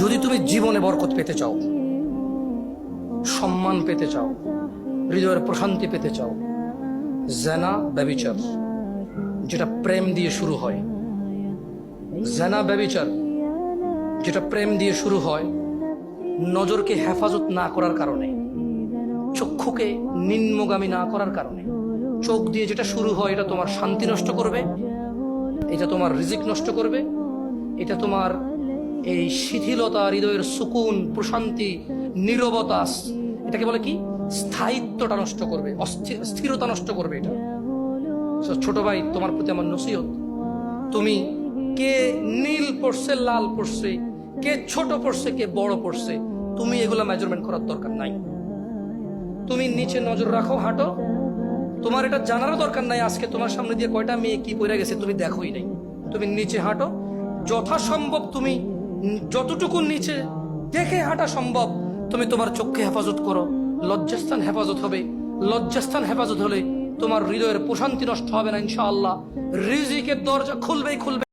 যদি তুমি জীবনে বরকত পেতে চাও, সম্মান পেতে চাও, হৃদয়ের প্রশান্তি পেতে চাও জেনা ব্যবিচার, যেটা প্রেম দিয়ে শুরু হয় জেনা ব্যবিচার, যেটা প্রেম দিয়ে শুরু হয়, নজরকে হেফাজত না করার কারণে, চক্ষুকে নিম্নগামী না করার কারণে, চোখ দিয়ে যেটা শুরু হয় এটা তোমার শান্তি নষ্ট করবে, এটা তোমার রিজিক নষ্ট করবে, এটা তোমার এই শিথিলতা, হৃদয়ের সুকুন, প্রশান্তি নীরবতা এটাকে বলে কি? স্থায়িত্বটা নষ্ট করবে স্থিরতা নষ্ট করবে এটা। ছোট ভাই, তোমার প্রতি আমার নসিহত। তুমি কে নীল পড়ছে, লাল পড়ছে, কে ছোট পড়ছে, কে বড় পড়ছে, তুমি এগুলা মেজারমেন্ট করার দরকার নাই। তুমি নিচে নজর রাখো, হাঁটো। তোমার এটা জানারও দরকার নাই আজকে তোমার সামনে দিয়ে কয়টা মেয়ে কি পড়ে গেছে, তুমি দেখোই নাই। তুমি নিচে হাঁটো। যথাসম্ভব তুমি যতটুকু নিচে দেখে হাঁটা সম্ভব, তুমি তোমার চোখকে হেফাজত করো। লজ্জাস্থান হেফাজত হবে। লজ্জাস্থান হেফাজত হলে তোমার হৃদয়ের প্রশান্তি নষ্ট হবে না, ইনশাআল্লাহ। রিজিকের দরজা খুলবেই খুলবে।